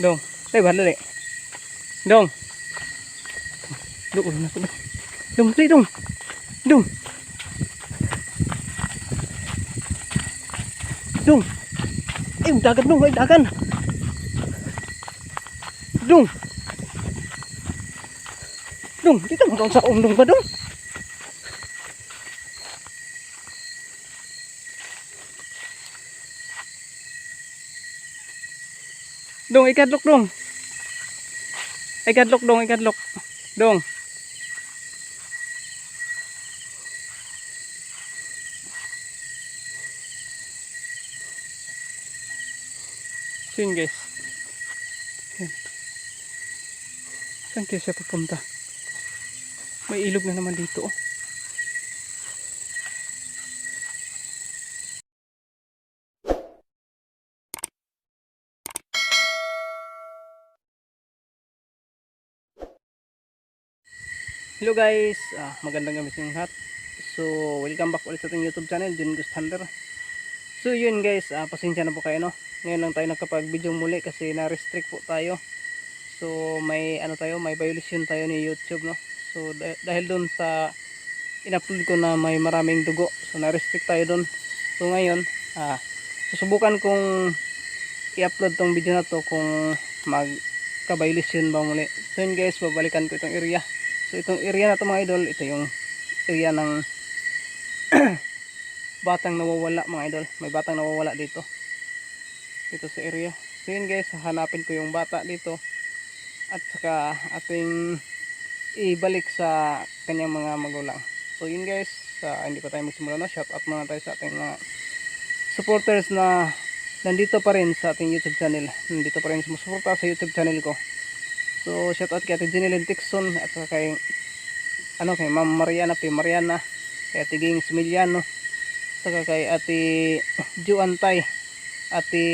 Dong, tay bahal dali. Dong. To. Dong, dali dong. Dong. Dong. Eh, dagan dong, ay dagan. Dong. Dong, dito mo dong sa umdong ba dong? Dong, ikadlok dong. Ikadlok dong, ikadlok. Dong. So guys. Yan. Saan kaya siya pupunta? May ilog na naman dito oh. Hello guys, ah, magandang gabi sa lahat. So, welcome back ulit sa ating YouTube channel, Jun Ghost Hunter. So, yun guys, ah, pasensya na po kayo no. Ngayon lang tayo nakapag-video muli kasi na-restrict po tayo. So, may ano tayo, may violation tayo ni YouTube no. So, dah- dahil doon sa in-upload ko na may maraming dugo, so na-restrict tayo doon. So, ngayon, ah, susubukan kong i-upload tong video na to kung magka-violation ba muli. So, yun guys, babalikan ko itong area. So itong area na to mga idol, ito yung area ng batang nawawala mga idol. May batang nawawala dito. Dito sa area. So yun guys, hanapin ko yung bata dito. At saka ating ibalik sa kanyang mga magulang. So yun guys, sa hindi pa tayo magsimula na, shout out muna tayo sa ating mga supporters na nandito pa rin sa ating YouTube channel. Nandito pa rin sumusuporta sa YouTube channel ko. So, shout out kay Ate Jeneline Tixon at kay ano kay Ma'am Mariana P. Mariana, kay Ate Ging Similiano, saka kay Ate Ju Antay, Ate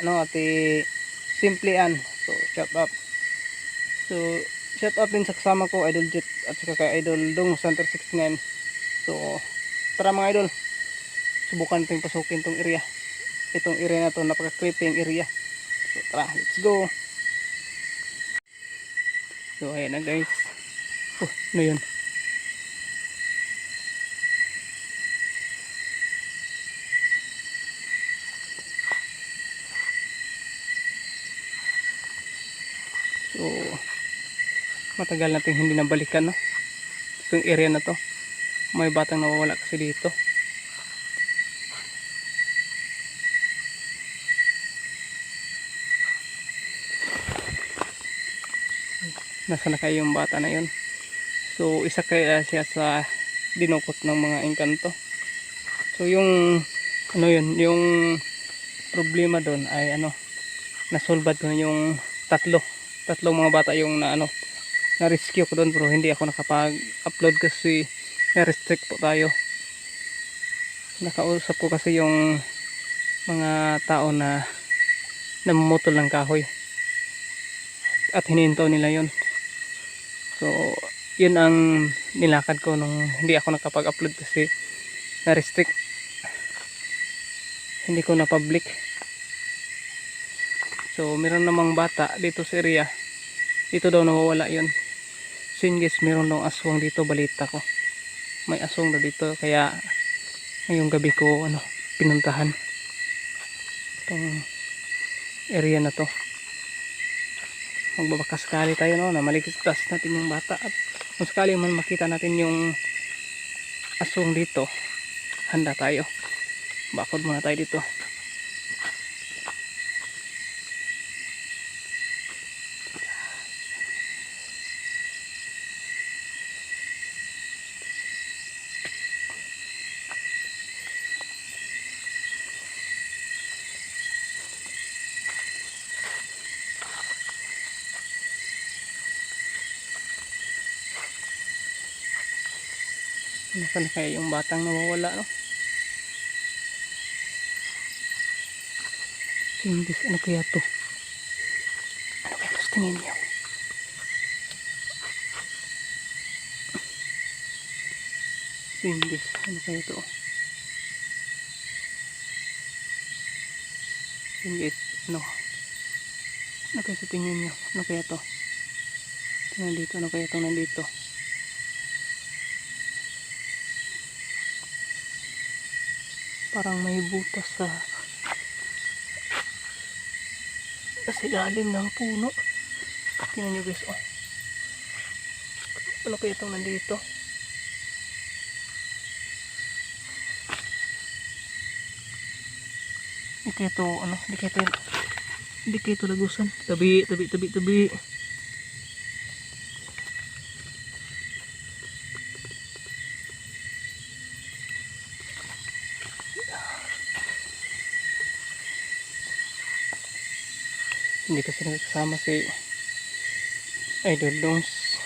ano Ate Simply Ann. So, shout out. So, shout out din sa kasama ko Idol Jet at saka kay Idol Dong Center 69. So, tara mga idol. Subukan natin pasukin tong area. Itong area na to, napaka-creepy yung area. So, tara, let's go. So ayan na guys. Oh, ano yun? So matagal natin hindi nabalikan no. Itong area na to. May batang nawawala kasi dito. Nasa na kayo yung bata na yun? So isa kaya siya sa dinukot ng mga engkanto. So yung ano yun yung problema doon ay ano nasolbad ko na yung tatlo. Tatlong mga bata yung na ano na rescue ko doon pero hindi ako nakapag upload kasi na restrict po tayo. Nakausap ko kasi yung mga tao na namumutol ng kahoy. At hininto nila yon So, yun ang nilakad ko nung hindi ako nakapag-upload kasi na-restrict. Hindi ko na-public. So, meron namang bata dito sa area. Dito daw nawawala yun. So, yun guys, meron daw aswang dito, balita ko. May aswang daw dito, kaya ngayong gabi ko, ano, pinuntahan. Itong area na to magbabakas sakali tayo no na maligtas natin yung bata. At kung sakali man makita natin yung asong dito handa tayo. Bakod muna tayo dito Nasaan na kaya yung batang nawawala, no? Sindis, ano kaya to? Ano kaya to tingin niyo? Sindis, ano kaya to? Guys, ano? Ano kaya sa tingin nyo? Ano kaya to? Ito nandito, ano kaya to nandito? Parang may butas sa sa ilalim ng puno. Tingnan nyo guys, oh. Ano kaya itong nandito? Kaya ito, ano, hindi kaya ito, hindi kaya lagusan. Tabi, tabi, tabi, tabi. Nakasama si Idol Dongs.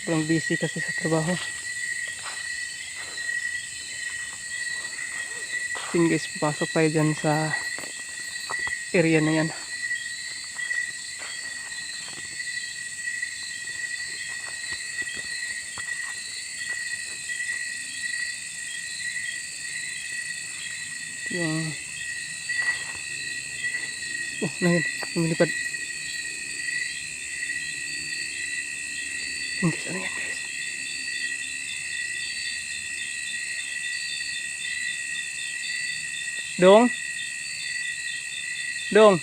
Sobrang busy kasi sa trabaho. Yun guys, papasok tayo dyan sa area na yan. Yung Oh, na yun. Lumilipad. Yun guys, ano yan guys? Dong? Dong?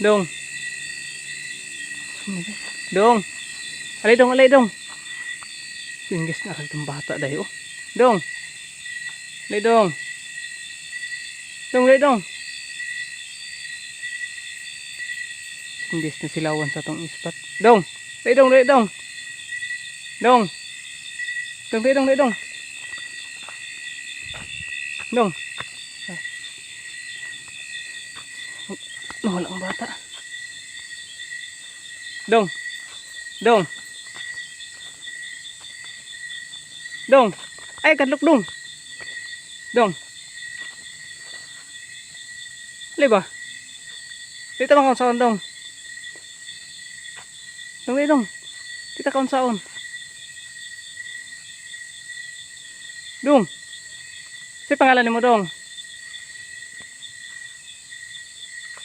Dong? Dong? Alay dong, alay dong. Yun guys, nakalitang bata dayo. Dong? Alay dong. Dong, alay dong. Imbis na silawan sa tong ispat. Dong! Alay dong, alay dong. Dong! Dong, alay dong, alay dong. Dong. Nawala ang bata. Dong. Dong. Dong. Ay, kadlok dong. Dong. Ali ba? Dito mga kaunsaon dong. Dong, dong. Dito kaunsaon. Dong. Si pangalan mo dong.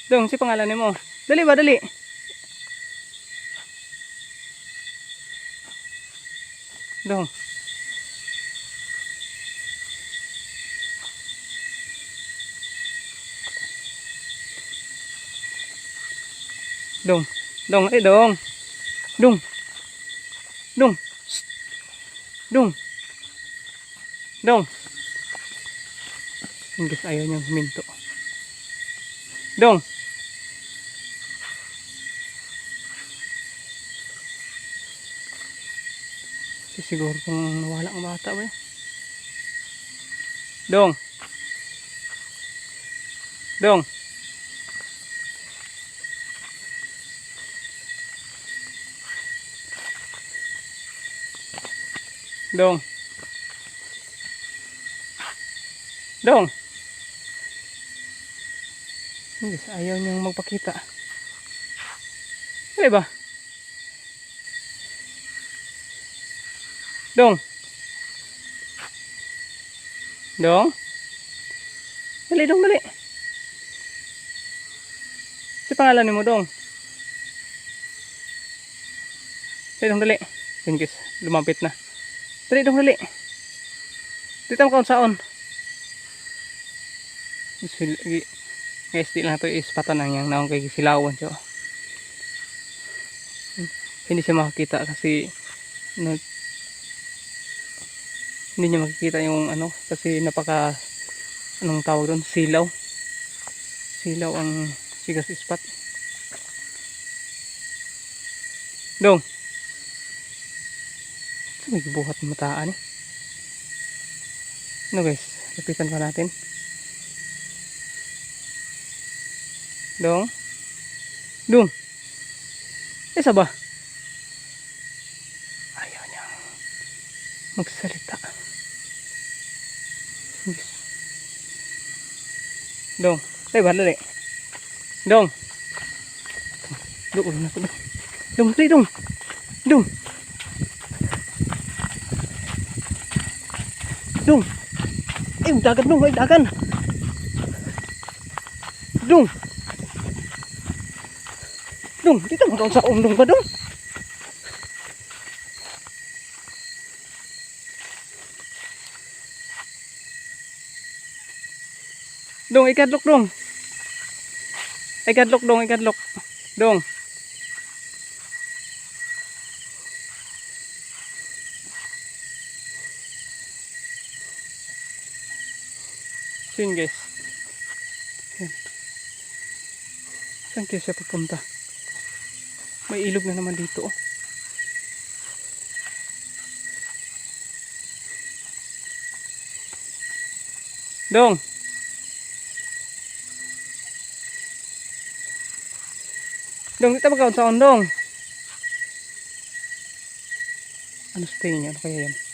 Dong, si pangalan mo. Dali ba, dali. Dong. Dong. Dong, eh dong. Dong. Dong. Dong. Dong. Guys, ayaw niyang huminto. Dong. Siguro kung nawala ang bata ba. Dong. Dong. Dong. Dong. Yes, ayaw niyang magpakita. Ano ba? Dong. Dong. Dali dong, dali. Si pangalan ni mo, Dong. Dali dong, dali. Yun guys, lumapit na. Dali dong, dali. Dito mo kaon saon. Sil- gi- guys di lang ito ispatan lang yung naong kay silawan siya hindi siya makakita kasi no, hindi niya makikita yung ano kasi napaka anong tawag doon? Silaw. Silaw ang sigas ispat. Dong may mataan eh ano guys lapitan pa natin Dong. Dong. Isa ba? Ayaw niyang magsalita. Dong. Tay ba dali? Dong. Dong na ko. Dong, dali dong. Dong. Dong. Ay, dagan dong, ay dagan. Dong. Dong, dito mo sa umdong ka dong. Dong, ikadlok dong. Ikadlok dong, ikadlok. Dong. So yun guys. Yan. Saan kaya siya pupunta? May ilog na naman dito oh. Dong. Dong, dito ba sa ondong? Ano tingin niya? Ano kaya yan?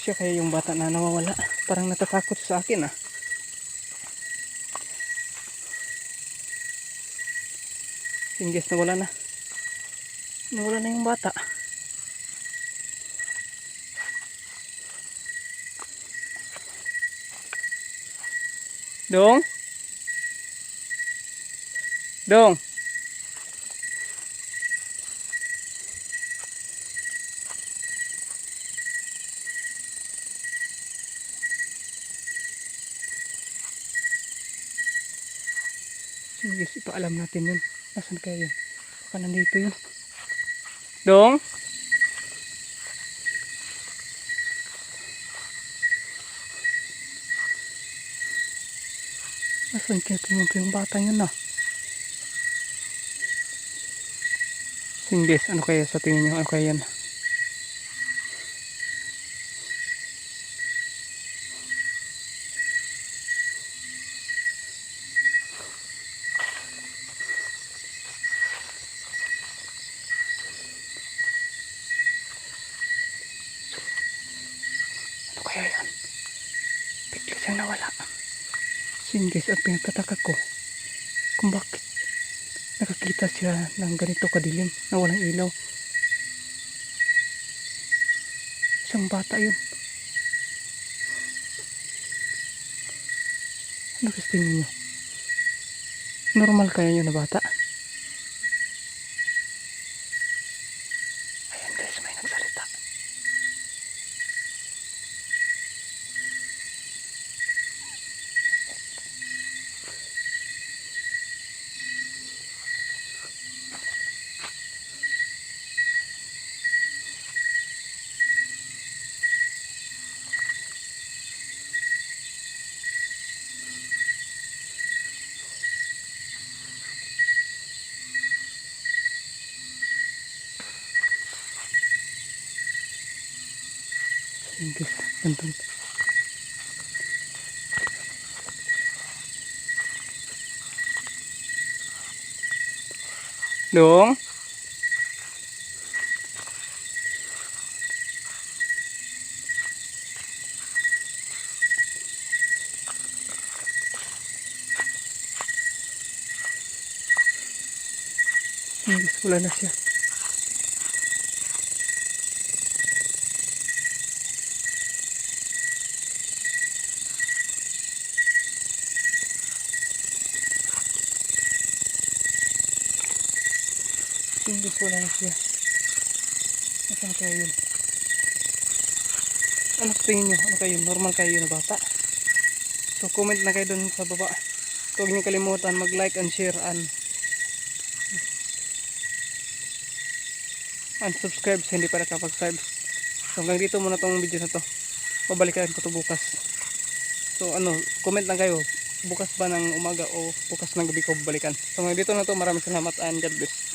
Siya kaya yung bata na nawawala? Parang natatakot sa akin ah. Yun guys, nawala na. Nawala na yung bata. Dong? Dong? Sige, guys, ipaalam natin yun. Nasaan kaya yun? Baka nandito yun. Dong? Nasaan kaya pumunta yung bata yun ah? Sige guys, ano kaya sa tingin nyo? Ano kaya yan? Siyang nawala. Sin guys, ang pinagtataka ko kung bakit nakakita siya ng ganito kadilim na walang ilaw. Isang bata yun. Ano gusto tingin nyo? Normal kaya yun na bata? Guys, nandun. Dong? Ayan guys, wala na siya. Hindi wala na siya. Nasaan kaya yun? Ano tingin nyo? Ano kayo? Normal kayo na bata? So comment na kayo dun sa baba. Huwag nyo kalimutan mag-like and share and and subscribe sa hindi pa nakapag-subscribe. So hanggang dito muna tong video na to. Babalikan ko to bukas. So ano, comment lang kayo. Bukas ba ng umaga o bukas ng gabi ko babalikan. So hanggang dito na to. Maraming salamat and God bless.